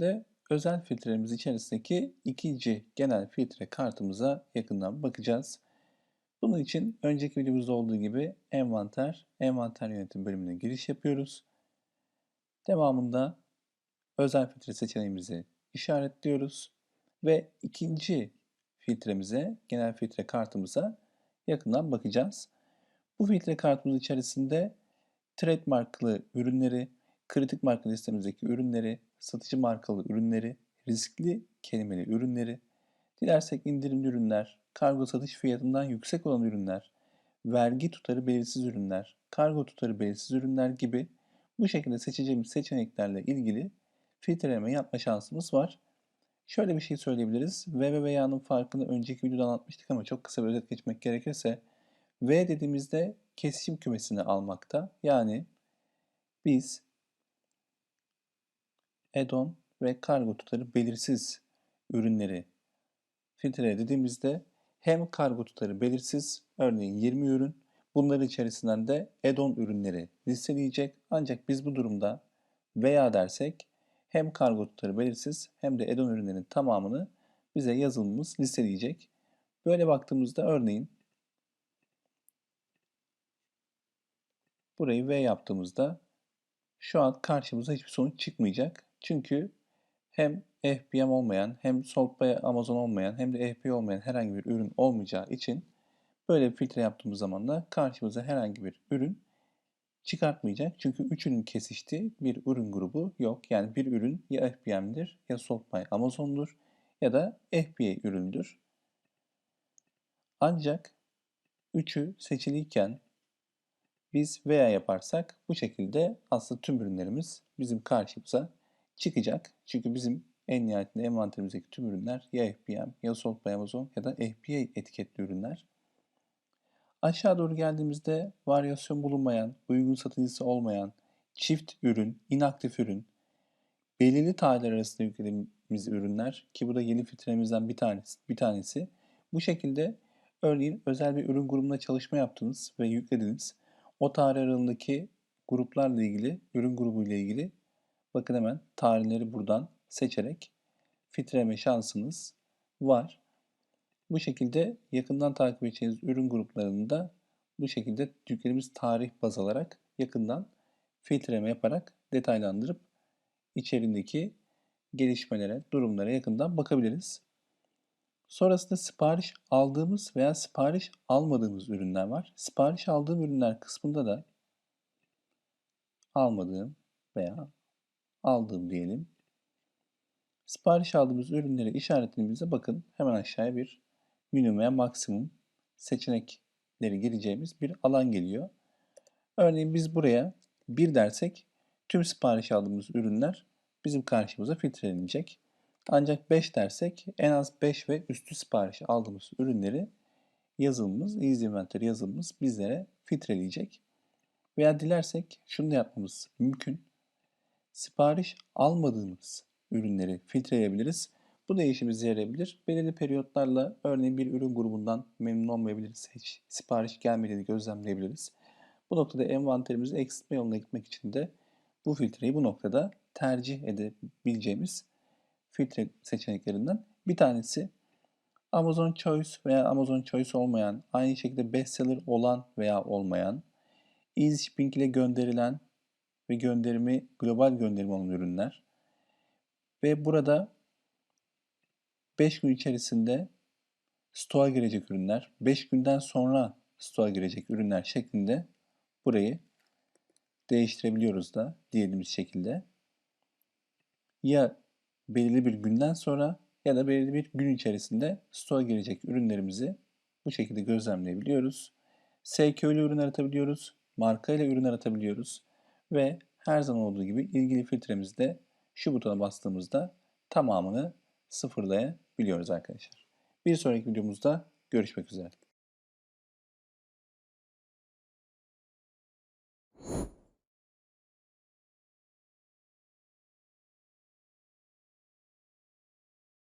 filtremizle özel filtremiz içerisindeki ikinci genel filtre kartımıza yakından bakacağız. Bunun için önceki videomuzda olduğu gibi envanter, envanter yönetim bölümüne giriş yapıyoruz. Devamında özel filtre seçeneğimizi işaretliyoruz ve ikinci filtremize, genel filtre kartımıza yakından bakacağız. Bu filtre kartımız içerisinde trademarklı ürünleri, kritik marka listemizdeki ürünleri, satıcı markalı ürünleri, riskli kelimeli ürünleri, dilersek indirimli ürünler, kargo satış fiyatından yüksek olan ürünler, vergi tutarı belirsiz ürünler, kargo tutarı belirsiz ürünler gibi bu şekilde seçeceğimiz seçeneklerle ilgili filtreleme yapma şansımız var. Şöyle bir şey söyleyebiliriz. V ve V'nin farkını önceki videoda anlatmıştık ama çok kısa bir özet geçmek gerekirse V dediğimizde kesişim kümesini almakta. Yani biz add-on ve kargo tutarı belirsiz ürünleri filtre dediğimizde hem kargo tutarı belirsiz, örneğin 20 ürün, bunların içerisinden de add-on ürünleri listeleyecek. Ancak biz bu durumda veya dersek hem kargo tutarı belirsiz hem de add-on ürünlerin tamamını bize yazılımımız listeleyecek. Böyle baktığımızda örneğin burayı V yaptığımızda şu an karşımıza hiçbir sonuç çıkmayacak. Çünkü hem FBM olmayan, hem Sold by Amazon olmayan, hem de FBA olmayan herhangi bir ürün olmayacağı için böyle bir filtre yaptığımız zaman da karşımıza herhangi bir ürün çıkartmayacak. Çünkü üçünün kesiştiği bir ürün grubu yok. Yani bir ürün ya FBM'dir ya Sold by Amazon'dur ya da FBA üründür. Ancak üçü seçiliyken biz veya yaparsak bu şekilde aslında tüm ürünlerimiz bizim karşımıza çıkacak. Çünkü bizim en nihayetinde envanterimizdeki tüm ürünler ya FBM ya Sold by Amazon ya da FBA etiketli ürünler. Aşağı doğru geldiğimizde varyasyon bulunmayan, uygun satıcısı olmayan, çift ürün, inaktif ürün, belirli tarihler arasında yüklediğimiz ürünler ki bu da yeni filtremizden bir tanesi, bir tanesi. Bu şekilde örneğin özel bir ürün grubunda çalışma yaptınız ve yüklediniz. O tarih aralığındaki gruplarla ilgili, ürün grubu ile ilgili bakın hemen tarihleri buradan seçerek filtreleme şansınız var. Bu şekilde yakından takip edeceğiniz ürün gruplarını da bu şekilde yüklediğimiz tarih baz alarak yakından filtreleme yaparak detaylandırıp içerindeki gelişmelere, durumlara yakından bakabiliriz. Sonrasında sipariş aldığımız veya sipariş almadığımız ürünler var. Sipariş aldığım ürünler kısmında da almadığım veya aldığım diyelim. Sipariş aldığımız ürünleri işaretlediğimizde bakın hemen aşağıya bir minimum veya maksimum seçenekleri gireceğimiz bir alan geliyor. Örneğin biz buraya bir dersek tüm sipariş aldığımız ürünler bizim karşımıza filtrelenecek. Ancak 5 dersek en az 5 ve üstü sipariş aldığımız ürünleri yazılımımız, Easy Inventory yazılımımız bizlere filtreleyecek. Veya dilersek şunu da yapmamız mümkün. Sipariş almadığımız ürünleri filtreleyebiliriz. Bu da işimize yarayabilir. Belirli periyotlarla örneğin bir ürün grubundan memnun olmayabiliriz. Hiç sipariş gelmediğini gözlemleyebiliriz. Bu noktada envanterimizi eksiltme yoluna gitmek için de bu filtreyi bu noktada tercih edebileceğimiz filtre seçeneklerinden bir tanesi. Amazon Choice veya Amazon Choice olmayan, aynı şekilde bestseller olan veya olmayan, Easy Shipping ile gönderilen ve gönderimi global gönderimi olan ürünler ve burada 5 gün içerisinde stoğa girecek ürünler, 5 günden sonra stoğa girecek ürünler şeklinde burayı değiştirebiliyoruz da diyelim şekilde. Ya belirli bir günden sonra ya da belirli bir gün içerisinde stoğa girecek ürünlerimizi bu şekilde gözlemleyebiliyoruz. SQL ürün aratabiliyoruz, marka ile ürün aratabiliyoruz ve her zaman olduğu gibi ilgili filtremizde şu butona bastığımızda tamamını sıfırlayabiliyoruz arkadaşlar. Bir sonraki videomuzda görüşmek üzere.